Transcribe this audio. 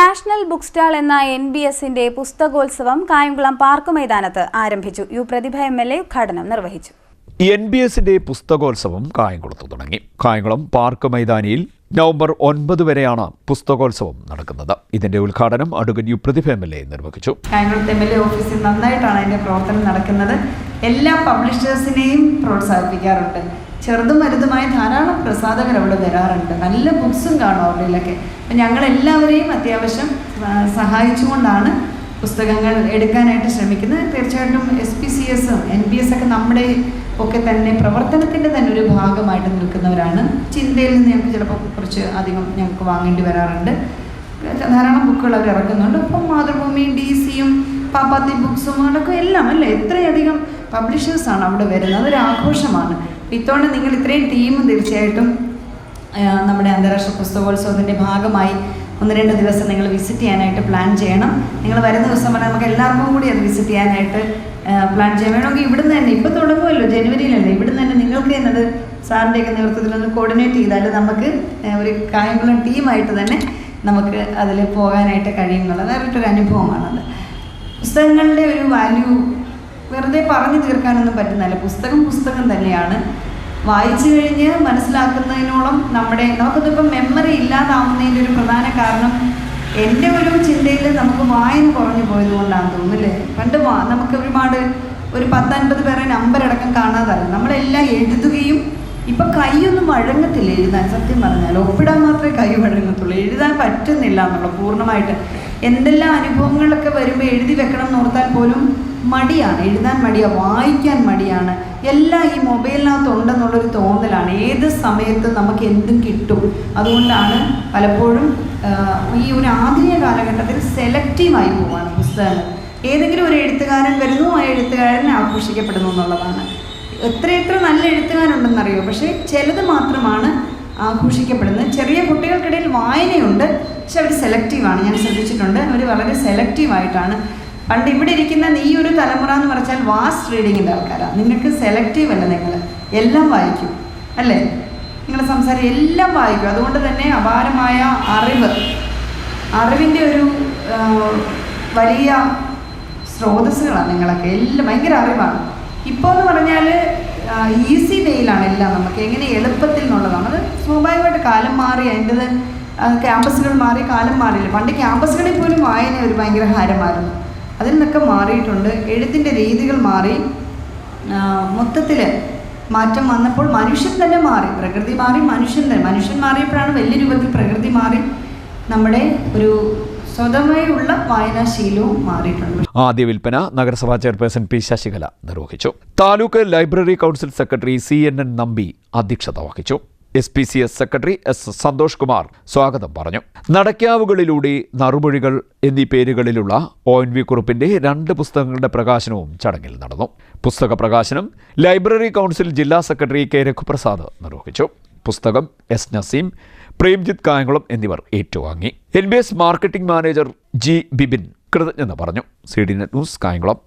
National book stall എന്ന N B എസിന്റെ പുസ്തകോത്സവം കായംകുളം പാർക്ക് മൈതാനത്ത് ആരംഭിച്ചു. U Prathibha M L A ഉദ്ഘാടനം നിർവഹിച്ചു. എൻ ബി എസിന്റെ പുസ്തകോത്സവം കായംകുളത്ത് തുടങ്ങി. കായംകുളം പാർക്ക് മൈതാനിയിൽ നവംബർ ഒൻപത് വരെയാണ് പുസ്തകോത്സവം നടക്കുന്നത്. ഇതിന്റെ ഉദ്ഘാടനം അടുകഞ്ഞു പ്രതിഭ എം എൽ എ നിർവഹിച്ചു. കായംകുളത്ത് എം എൽ എ ഓഫീസിൽ നന്നായിട്ടാണ് അതിന്റെ പ്രവർത്തനം നടക്കുന്നത്. എല്ലാ പബ്ലിഷേഴ്സിനെയും പ്രോത്സാഹിപ്പിക്കാറുണ്ട്. ചെറുതും വലുതുമായ ധാരാളം പ്രസാദകർ അവിടെ വരാറുണ്ട്. നല്ല ബുക്സും കാണും അവരിലൊക്കെ. അപ്പം ഞങ്ങളെല്ലാവരെയും അത്യാവശ്യം സഹായിച്ചുകൊണ്ടാണ് പുസ്തകങ്ങൾ എടുക്കാനായിട്ട് ശ്രമിക്കുന്നത്. തീർച്ചയായിട്ടും എസ് പി സി എസും എൻ ബി എസ് ഒക്കെ നമ്മുടെ ഒക്കെ തന്നെ പ്രവർത്തനത്തിന്റെ തന്നെ ഒരു ഭാഗമായിട്ട് നിൽക്കുന്നവരാണ്. ചിന്തയിൽ നിന്ന് ഞങ്ങൾക്ക് ചിലപ്പോൾ കുറച്ച് അധികം ഞങ്ങൾക്ക് വാങ്ങേണ്ടി വരാറുണ്ട്. ധാരാളം ബുക്കുകൾ അവർ ഇറക്കുന്നുണ്ട്. അപ്പം മാതൃഭൂമിയും ഡി സിയും പാപ്പാത്തി ബുക്സും അതൊക്കെ എല്ലാം അല്ലേ? എത്രയധികം പബ്ലിഷേഴ്സാണ് അവിടെ വരുന്നത്. അതൊരു ആഘോഷമാണ്. ഇത്തവണ നിങ്ങൾ ഇത്രയും ടീം തീർച്ചയായിട്ടും നമ്മുടെ അന്താരാഷ്ട്ര പുസ്തകോത്സവത്തിന്റെ ഭാഗമായി ഒന്ന് രണ്ട് ദിവസം നിങ്ങൾ വിസിറ്റ് ചെയ്യാനായിട്ട് പ്ലാൻ ചെയ്യണം. നിങ്ങൾ വരുന്ന ദിവസം പറഞ്ഞാൽ നമുക്ക് എല്ലാവർക്കും കൂടി അത് വിസിറ്റ് ചെയ്യാനായിട്ട് പ്ലാൻ ചെയ്യാൻ വേണമെങ്കിൽ ഇവിടുന്ന് തന്നെ ഇപ്പം തുടങ്ങുമല്ലോ ജനുവരിയിലല്ലേ? ഇവിടുന്ന് തന്നെ നിങ്ങൾക്ക് തന്നെ അത് സാറിന്റെയൊക്കെ നേതൃത്വത്തിൽ ഒന്ന് കോർഡിനേറ്റ് ചെയ്താൽ നമുക്ക് ഒരു കായംകുളം ടീമായിട്ട് തന്നെ നമുക്ക് അതിൽ പോകാനായിട്ട് കഴിയും എന്നുള്ളത് വേറിട്ടൊരു അനുഭവമാണത്. പുസ്തകങ്ങളുടെ ഒരു വാല്യൂ വെറുതെ പറഞ്ഞു തീർക്കാനൊന്നും പറ്റുന്നില്ല പുസ്തകം പുസ്തകം തന്നെയാണ്. വായിച്ചു കഴിഞ്ഞ് മനസ്സിലാക്കുന്നതിനോളം നമ്മുടെ നമുക്കിതിപ്പം മെമ്മറി ഇല്ലാതാവുന്നതിന്റെ ഒരു പ്രധാന കാരണം എന്റെ ഒരു ചിന്തയിൽ നമുക്ക് വായന കുറഞ്ഞു പോയത് കൊണ്ടാണെന്ന് തോന്നുന്നില്ലേ? പണ്ട് നമുക്ക് ഒരുപാട് ഒരു പത്തൻപത് പേരെ നമ്പരടക്കം കാണാതല്ല നമ്മളെല്ലാം എഴുതുകയും ഇപ്പം കൈയൊന്നും വഴങ്ങത്തില്ല എഴുതാൻ. സത്യം പറഞ്ഞാൽ ഒപ്പിടാൻ മാത്രമേ കൈ വഴങ്ങത്തുള്ളൂ. എഴുതാൻ പറ്റുന്നില്ല എന്നുള്ള പൂർണമായിട്ട്. എന്തെല്ലാം അനുഭവങ്ങളൊക്കെ വരുമ്പോൾ എഴുതി വെക്കണം എന്ന് ഓർത്താൽ പോലും മടിയാണ് എഴുതാൻ മടിയാണ് വായിക്കാൻ മടിയാണ്. എല്ലാം ഈ മൊബൈലിനകത്ത് ഉണ്ടെന്നുള്ളൊരു തോന്നലാണ്. ഏത് സമയത്തും നമുക്ക് എന്തും കിട്ടും. അതുകൊണ്ടാണ് പലപ്പോഴും ഈ ഒരു ആധുനിക കാലഘട്ടത്തിൽ സെലക്റ്റീവായി പോവാണ് പുസ്തകങ്ങൾ. ഏതെങ്കിലും ഒരു എഴുത്തുകാരൻ വരുന്നു ആ എഴുത്തുകാരനെ ആഘോഷിക്കപ്പെടുന്നു എന്നുള്ളതാണ്. എത്രയെത്ര നല്ല എഴുത്തുകാരുണ്ടെന്നറിയോ? പക്ഷേ ചിലത് മാത്രമാണ് ആഘോഷിക്കപ്പെടുന്നത്. ചെറിയ കുട്ടികൾക്കിടയിൽ വായനയുണ്ട് പക്ഷെ അവർ സെലക്റ്റീവാണ്. ഞാൻ ശ്രദ്ധിച്ചിട്ടുണ്ട് അവർ വളരെ സെലക്റ്റീവായിട്ടാണ് പണ്ട് ഇവിടെ ഇരിക്കുന്ന നീ ഒരു തലമുറ എന്ന് പറഞ്ഞാൽ വാസ്റ്റ് റീഡിങ്ങിന്റെ ആൾക്കാരാണ് നിങ്ങൾക്ക് സെലക്റ്റീവ് അല്ല നിങ്ങൾ എല്ലാം വായിക്കും. അല്ലേ? നിങ്ങൾ സംസാരം എല്ലാം വായിക്കും. അതുകൊണ്ട് തന്നെ അപാരമായ അറിവ്. അറിവിന്റെ ഒരു വലിയ സ്രോതസ്സുകളാണ് നിങ്ങളൊക്കെ. എല്ലാം ഭയങ്കര അറിവാണ്. ഇപ്പോൾ എന്ന് പറഞ്ഞാൽ ഈസി വേയിലാണ് എല്ലാം നമുക്ക്. എങ്ങനെ എളുപ്പത്തിൽ എന്നുള്ളതാണ്. അത് സ്വാഭാവികമായിട്ട് കാലം മാറി അതിന്റെത് ക്യാമ്പസുകൾ മാറി കാലം മാറിയില്ല. പണ്ട് ക്യാമ്പസുകളിൽ പോലും വായന ഒരു ഭയങ്കര ഹാരമായിരുന്നു അതിൽ നിന്നൊക്കെ മാറിയിട്ടുണ്ട്. എഴുത്തിന്റെ രീതികൾ മാറി. മൊത്തത്തിൽ മാറ്റം വന്നപ്പോൾ മനുഷ്യൻ തന്നെ മാറി. പ്രകൃതി മാറി മനുഷ്യൻ തന്നെ. മനുഷ്യൻ മാറിയപ്പോഴാണ് വലിയ രൂപത്തിൽ പ്രകൃതി മാറി. നമ്മുടെ ഒരു സ്വതമായുള്ള വായനാശീലവും മാറിയിട്ടുണ്ട്. ആദ്യ വിൽപ്പന നഗരസഭാ ചെയർപേഴ്സൺ പി ശശികല നിർവഹിച്ചു. Taluk library council secretary C N N Nambi അധ്യക്ഷത വഹിച്ചു. S P C S secretary S Santhosh Kumar സ്വാഗതം പറഞ്ഞു. നടക്കാവുകളിലൂടെ നറുമൊഴികൾ എന്നീ പേരുകളിലുള്ള ഒ എൻ വി കുറുപ്പിന്റെ രണ്ട് പുസ്തകങ്ങളുടെ പ്രകാശനവും ചടങ്ങിൽ നടന്നു. പുസ്തക പ്രകാശനം ലൈബ്രറി കൗൺസിൽ ജില്ലാ സെക്രട്ടറി കെ രഘുപ്രസാദ് നിർവഹിച്ചു. പുസ്തകം എസ് നസീം പ്രേംജിത് കായംകുളം എന്നിവർ ഏറ്റുവാങ്ങി. N B S marketing manager G Bibin കൃതജ്ഞത പറഞ്ഞു. C D net news Kayamkulam.